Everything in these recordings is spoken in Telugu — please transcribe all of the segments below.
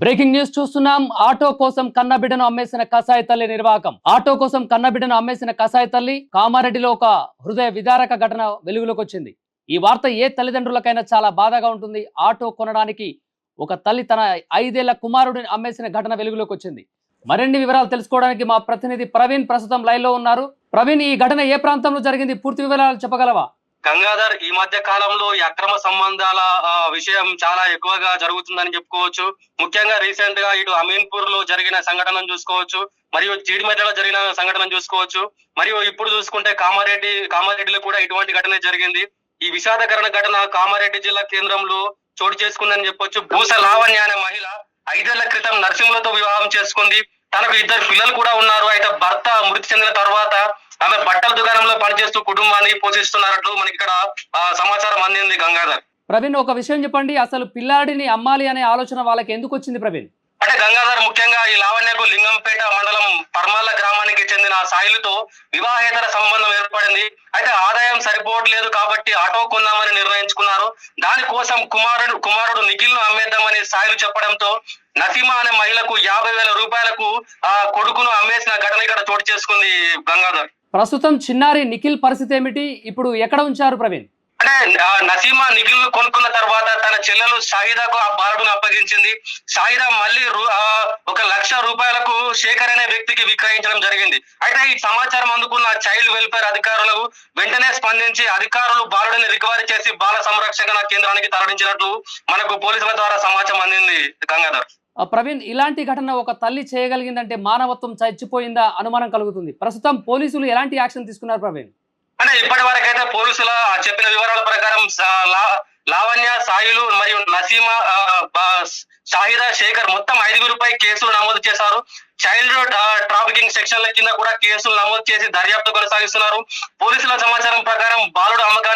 బ్రేకింగ్ న్యూస్ చూస్తున్నాం. ఆటో కోసం కన్నబిడ్డను అమ్మేసిన కసాయి తల్లి నిర్వాహకం. ఆటో కోసం కన్నబిడ్డను అమ్మేసిన కసాయి తల్లి కామారెడ్డిలో ఒక హృదయ విదారక ఘటన వెలుగులోకి వచ్చింది. ఈ వార్త ఏ తల్లిదండ్రులకైనా చాలా బాధగా ఉంటుంది. ఆటో కొనడానికి ఒక తల్లి తన ఐదేళ్ళ కుమారుడిని అమ్మేసిన ఘటన వెలుగులోకి వచ్చింది. మరిన్ని వివరాలు తెలుసుకోవడానికి మా ప్రతినిధి ప్రవీణ్ ప్రస్తుతం లైన్లో ఉన్నారు. ప్రవీణ్ ఈ ఘటన ఏ ప్రాంతంలో జరిగింది? పూర్తి వివరాలు చెప్పగలవా? గంగాధర్ ఈ మధ్య కాలంలో ఈ అక్రమ సంబంధాల విషయం చాలా ఎక్కువగా జరుగుతుందని చెప్పుకోవచ్చు. ముఖ్యంగా రీసెంట్గా ఇటు అమీన్పూర్లో జరిగిన సంఘటనను చూసుకోవచ్చు. మరియు జీడిమెట్లలో జరిగిన సంఘటనను చూసుకోవచ్చు. మరియు ఇప్పుడు చూసుకుంటే కామారెడ్డి కామారెడ్డిలో కూడా ఇటువంటి ఘటన జరిగింది. ఈ విషాదకరణ ఘటన కామారెడ్డి జిల్లా కేంద్రంలో చోటు చేసుకుందని చెప్పొచ్చు. భూస లావణ్య అనే మహిళ ఐదేళ్ళ క్రితం నర్సింహులతో వివాహం చేసుకుంది. తనకు ఇద్దరు పిల్లలు కూడా ఉన్నారు. అయితే భర్త మృతి చెందిన తర్వాత ఆమె బట్టల దుకాణంలో పనిచేస్తూ కుటుంబాన్ని పోషిస్తున్నట్లు మనకి ఇక్కడ సమాచారం అందింది గంగాధర్. ప్రవీణ్ ఒక విషయం చెప్పండి. అసలు పిల్లాడిని అమ్మాలి అనే ఆలోచన వాళ్ళకి ఎందుకు వచ్చింది ప్రవీణ్? అంటే గంగాధర్ ముఖ్యంగా ఈ లావణ్యకు లింగంపేట మండలం పర్మాల గ్రామానికి చెందిన సాయిలతో వివాహేతర సంబంధం ఏర్పడింది. అయితే ఆదాయం సరిపోవట్లేదు కాబట్టి ఆటో కొందామని నిర్ణయించుకున్నారు. దానికోసం కుమారుడు కుమారుడు నిఖిల్ను అమ్మేద్దామని సాయిలు చెప్పడంతో నసీమా అనే మహిళకు యాభై వేల రూపాయలకు ఆ కొడుకును అమ్మేసిన ఘటన ఇక్కడ చోటు చేసుకుంది గంగాధర్. ప్రస్తుతం చిన్నారి నిఖిల్ పరిస్థితి ఏమిటి? ఇప్పుడు ఎక్కడ ఉంచారు ప్రవీణ్? అంటే నసీమా నిఖిల్ను కొనుక్కున్న తర్వాత తన చెల్లెలు సాయిదాకు ఆ బాలుడును అప్పగించింది. షాహిదా మళ్ళీ ఒక లక్ష రూపాయలకు శేఖర్ అనే వ్యక్తికి విక్రయించడం జరిగింది. అయితే ఈ సమాచారం అందుకున్న చైల్డ్ వెల్ఫేర్ అధికారులకు వెంటనే స్పందించి అధికారులు బాలుడిని రికవరీ చేసి బాల సంరక్షణ కేంద్రానికి తరలించినట్లు మనకు పోలీసుల ద్వారా సమాచారం అందింది గంగాధర్. ప్రవీణ్ ఇలాంటి ఘటన ఒక తల్లి చేయగలిగిందంటే మానవత్వం చచ్చిపోయిందా అనుమానం కలుగుతుంది. ప్రస్తుతం పోలీసులు ఎలాంటి యాక్షన్ తీసుకున్నారు ప్రవీణ్? అంటే ఇప్పటి వరకు అయితే పోలీసుల చెప్పిన వివరాల ప్రకారం లావణ్య సాయిలు మరియు నసీమ ఆ, షాహిదా శేఖర్ మొత్తం ఐదుగురుపై కేసులు నమోదు చేశారు. చైల్డ్ ట్రాఫికింగ్ సెక్షన్ల కింద కూడా కేసులు నమోదు చేసి దర్యాప్తు కొనసాగిస్తున్నారు. పోలీసుల సమాచారం ప్రకారం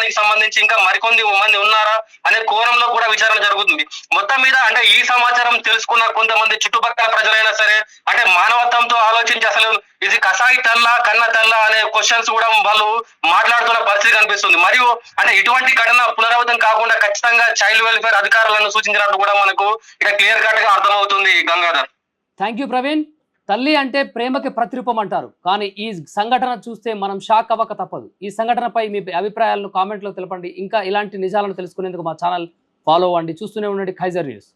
బాలుడు సంబంధించి ఇంకా మరికొంది మంది ఉన్నారా అనే కోణంలో కూడా విచారణ జరుగుతుంది. మొత్తం మీద అంటే ఈ సమాచారం తెలుసుకున్న కొంతమంది చుట్టుపక్కల ప్రజలైనా సరే అంటే మానవత్వంతో ఆలోచించి అసలు ఇది కసాయి తల్లా కన్న తల్లా అనే క్వశ్చన్స్ కూడా వాళ్ళు మాట్లాడుతున్న పరిస్థితి కనిపిస్తుంది. మరియు అంటే ఇటువంటి ఘటన పునరావృతం కాకుండా ఖచ్చితంగా చైల్డ్ వెల్ఫేర్ అధికారులను సూచించినట్టు కూడా మనకు ఇక్కడ క్లియర్ కట్గా అర్థమవుతుంది గంగాధర్. థ్యాంక్ యూ ప్రవీణ్ తల్లి అంటే ప్రేమకి ప్రతిరూపం అంటారు. కానీ ఈ సంఘటన చూస్తే మనం షాక్ అవ్వక తప్పదు. ఈ సంఘటనపై మీ అభిప్రాయాలను కామెంట్లో తెలపండి. ఇంకా ఇలాంటి నిజాలను తెలుసుకునేందుకు మా ఛానల్ ఫాలో అవ్వండి. చూస్తూనే ఉండండి ఖైజర్ న్యూస్.